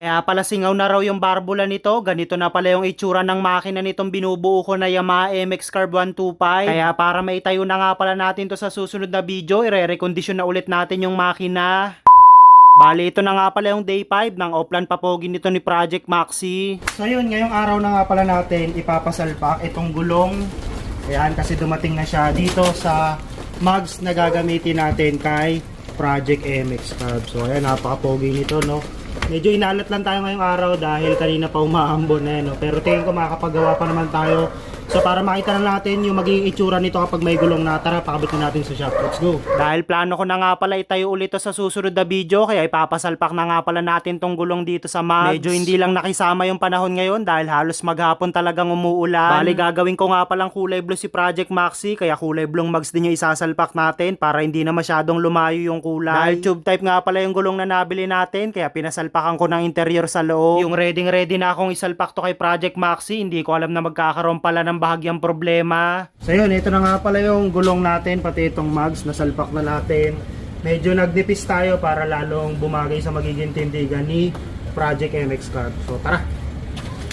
Kaya pala singaw na raw yung barbula nito, ganito na pala yung itsura ng makina nitong binubuo ko na Yamaha MX Carb 125. Kaya para maitayo na nga pala natin to sa susunod na video, ire-recondition na ulit natin yung makina. Bali, ito na nga pala yung day 5 ng Oplan Papogi nito ni Project Maxi. So yun, ngayong araw na nga pala natin ipapasalpak itong gulong. Ayan, kasi dumating na siya dito sa mugs na gagamitin natin kay Project MX Carb. So ayan, napaka-pogi nito, no? Medyo inalat lang tayo ngayong araw dahil kanina pa umaambon na no? Pero tingin ko makakapagawa pa naman tayo. So para makita na natin yung magiging itsura nito kapag may gulong na, tara pakabit na natin sa shop. Let's go! Dahil plano ko na nga pala itayo ulit sa susunod na video, kaya ipapasalpak na nga pala natin tong gulong dito sa mugs. Medyo hindi lang nakisama yung panahon ngayon dahil halos maghapon talagang umuulan. Bali gagawin ko nga palang kulay blue si Project Maxi, kaya kulay blue mugs din yung isasalpak natin para hindi na masyadong lumayo yung kulay. Dahil tube type nga pala yung gulong na nabili natin, kaya pinasalpakan ko ng interior sa loob. Yung ready ready na akong isalpak to kay Project Maxi, hindi ko alam na magkakaroon pala ng bahagyang problema. So yun, ito na nga pala yung gulong natin, pati itong mugs, nasalpak na natin. Medyo nagdipis tayo para lalong bumagay sa magiging tindigan ni Project MX Carb. So tara!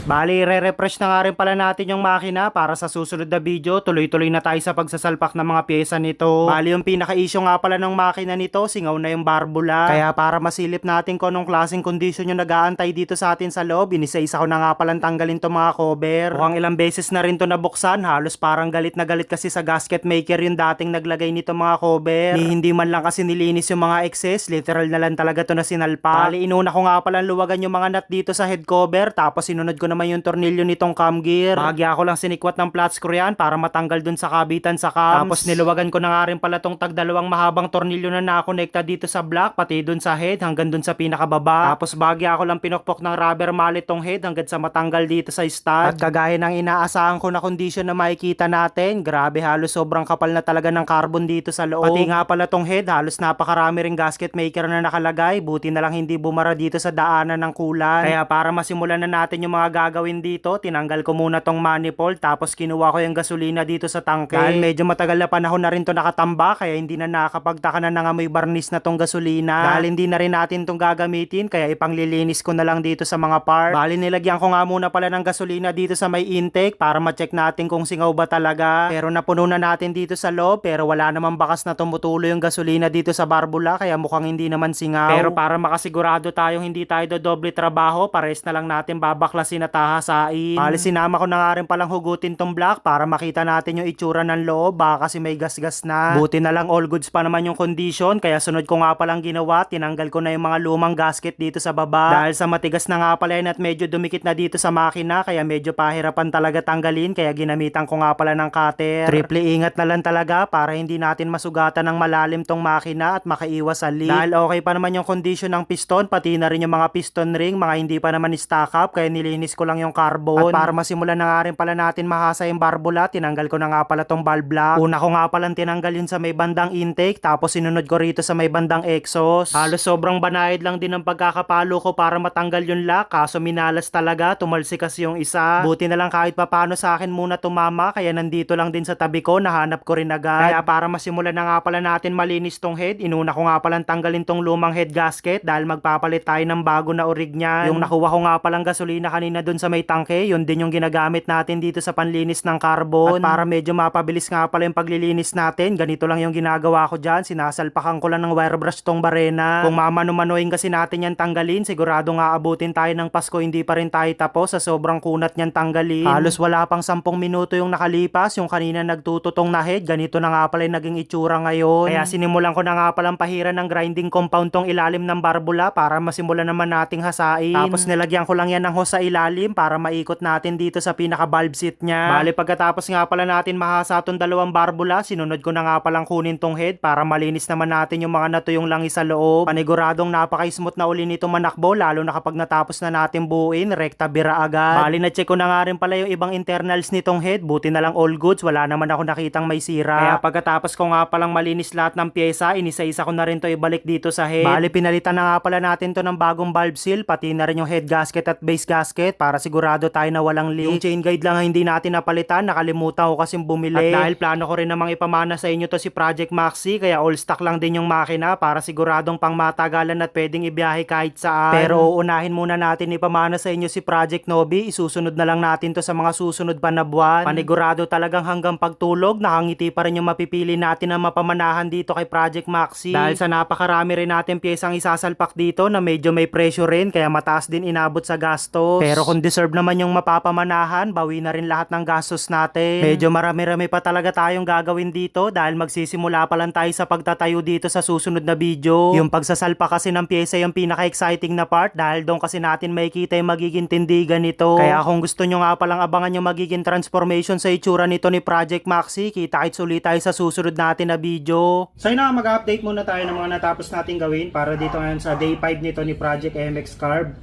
Bali, re-refresh na nga rin pala natin yung makina para sa susunod na video. Tuloy-tuloy na tayo sa pagsasalpak ng mga pyesa nito. Bali, yung pinaka-issue nga pala ng makina nito, singaw na yung barbula. Kaya para masilip natin kung anong klaseng condition yung nag-aantay dito sa atin sa loob, inisa-isa ko na nga palang tanggalin to mga cover. Mukhang ilang beses na rin to nabuksan, halos parang galit na galit kasi sa gasket maker yung dating naglagay nito mga cover. Ni hindi man lang kasi nilinis yung mga excess, literal na lang talaga to na sinalpa. Bali, inuna ko nga palang luwagan yung mga nut dito sa head cover, tapos sinunod ko naman yung tornilyo nitong cam gear. Bahagya ko lang sinikwat ng flat screw yan para matanggal dun sa kabitan sa cams. Tapos niluwagan ko na nga rin pala tong tagdalawang mahabang tornilyo na nakakonekta dito sa block, pati dun sa head hanggang dun sa pinakababa. Tapos bahagya ko lang pinokpok ng rubber mallet tong head hanggang sa matanggal dito sa stud. At kagaya ng inaasahan ko na condition na makikita natin, grabe halos sobrang kapal na talaga ng carbon dito sa loob. Pati nga pala tong head, halos napakarami ring gasket maker na nakalagay. Buti na lang hindi bumara dito sa daanan ng kulan. Kaya para masimulan na natin yung mga gagawin dito, tinanggal ko muna tong manifold tapos kinuha ko yung gasolina dito sa tangke. Dahil medyo matagal na panahon na rin to nakatamba kaya hindi na nakakapagtaka na nangamoy barnis na tong gasolina. Dahil hindi na rin natin tong gagamitin kaya ipanglilinis ko na lang dito sa mga part. Bali nilagyan ko nga muna pala ng gasolina dito sa may intake para ma-check natin kung singaw ba talaga. Pero napuno na natin dito sa loob pero wala namang bakas na tumutulo yung gasolina dito sa barbula kaya mukhang hindi naman singaw. Pero para makasigurado tayong hindi tayo do doble trabaho, pares na lang natin babaklasin at tahasain. Bali sinama ko na nga rin palang hugutin tong block para makita natin yung itsura ng loob baka kasi may gasgas na. Buti na lang all goods pa naman yung condition kaya sunod ko nga palang ginawa, tinanggal ko na yung mga lumang gasket dito sa baba. Dahil sa matigas na nga pala yan at medyo dumikit na dito sa makina kaya medyo pahirapan talaga tanggalin kaya ginamitan ko nga pala ng cutter. Triple ingat na lang talaga para hindi natin masugatan ng malalim tong makina at makaiwas sa leak. Dahil okay pa naman yung condition ng piston pati na rin yung mga piston ring mga hindi pa naman stock up kaya nilinis ko lang yung carbon. At para masimulan na nga rin pala natin mahasa yung barbula, tinanggal ko na nga pala tong valve block. Una ko nga palang tinanggal yun sa may bandang intake tapos sinunod ko rito sa may bandang exhaust. Halos sobrang banayad lang din ang pagkakapalo ko para matanggal yung lock kaso minalas talaga, tumalsi kasi yung isa. Buti na lang kahit papano sa akin muna tumama kaya nandito lang din sa tabi ko, nahanap ko rin agad. Kaya para masimulan na nga pala natin malinis tong head, inuna ko nga palang tanggalin tong lumang head gasket dahil magpapalit tayo ng bago na orig niyan. Yung nakuha ko nga palang gasolina kanina dun sa may tangke, yun din yung ginagamit natin dito sa panlinis ng carbon. At para medyo mapabilis nga pala yung paglilinis natin, ganito lang yung ginagawa ko dyan. Sinasalpakan ko lang ng wire brush tong barena. Kung mamano-manoin kasi natin yan tanggalin, sigurado nga abutin tayo ng Pasko, hindi pa rin tayo tapos sa sobrang kunat niyan tanggalin. Halos wala pang 10 minuto yung nakalipas, yung kanina nagtututong na head, ganito na nga pala yung naging itsura ngayon. Kaya sinimulan ko na nga palang pahiran ng grinding compound tong ilalim ng barbula para masimulan naman nating hasain. Tapos nilagyan ko lang yan ng hose sa ilalim para maikot natin dito sa pinaka valve seat niya. Bali pagkatapos nga pala natin mahasa tong dalawang barbula, sinunod ko na nga palang kunin tong head para malinis naman natin yung mga natuyong langis sa loob. Paniguradong napaka-smooth na uli nito manakbo lalo na kapag natapos na natin buuin, rekta bira agad. Bali na check ko na nga rin pala yung ibang internals nitong head, buti na lang all goods, wala naman ako nakitang may sira. Kaya pagkatapos ko nga palang malinis lahat ng pyesa, inisa-isa ko na rin to ibalik dito sa head. Bali pinalitan na nga pala natin to ng bagong valve seal, pati na rin yung head gasket at base gasket para sigurado tayo na walang leak. Yung chain guide lang ang hindi natin napalitan, nakalimutan ko kasing bumili. At dahil plano ko rin namang ipamana sa inyo to si Project Maxi, kaya all stock lang din yung makina para siguradong pang matagalan at pwedeng ibiyahe kahit saan. Pero uunahin muna natin ipamana sa inyo si Project Nobi, isusunod na lang natin to sa mga susunod pa na buwan. Panigurado talagang hanggang pagtulog, nakangiti pa rin yung mapipili natin na mapamanahan dito kay Project Maxi. Dahil sa napakarami rin natin piyesang isasalpak dito na medyo may presyo rin, kaya mataas din inabot sa gastos. Pero kung deserve naman yung mapapamanahan, bawi na rin lahat ng gastos natin. Medyo marami-rami pa talaga tayong gagawin dito dahil magsisimula pa lang tayo sa pagtatayo dito sa susunod na video. Yung pagsasalpa kasi ng pyesa yung pinaka-exciting na part dahil doon kasi natin makikita yung magiging tindigan nito. Kaya kung gusto nyo nga palang abangan yung magiging transformation sa itsura nito ni Project Maxi, kita-kits ulit tayo sa susunod natin na video. So yun mag-update muna tayo ng mga natapos natin gawin para dito ngayon sa day 5 nito ni Project MX Carb.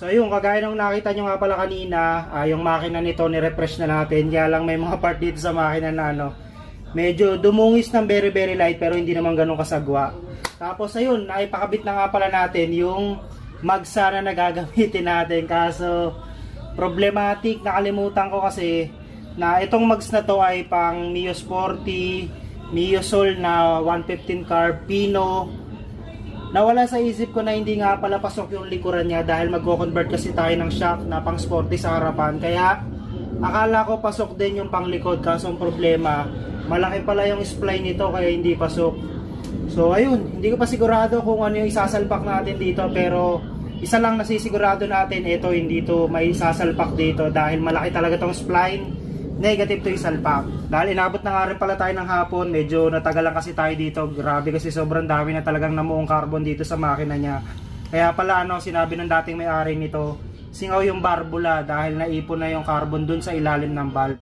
So yun, kagaya nung nakita nyo nga pala kanina, ah, yung makina nito ni-refresh na natin. Kaya lang may mga part dito sa makina na ano, medyo dumungis ng very very light pero hindi naman ganun kasagwa. Tapos ayun, naipakabit na nga pala natin yung magsa na nagagamitin natin. Kaso problematic, nakalimutan ko kasi na itong mags na to ay pang Mio Sporty, Mio Sol na 115 carb, Pino, Nawala sa isip ko na hindi nga pala pasok yung likuran niya dahil magko-convert kasi tayo ng shock na pang sporty sa harapan. Kaya akala ko pasok din yung panglikod kaso ang problema malaki pala yung spline nito kaya hindi pasok. So ayun, hindi ko pa sigurado kung ano yung isasalpak natin dito pero isa lang nasisigurado natin ito hindi to may isasalpak dito dahil malaki talaga tong spline negative to isalpak. Dahil inabot na nga rin pala tayo ng hapon, medyo natagal lang kasi tayo dito. Grabe kasi sobrang dami na talagang namuong carbon dito sa makina niya. Kaya pala ano, sinabi ng dating may-ari nito, singaw yung barbula dahil naipon na yung carbon dun sa ilalim ng valve.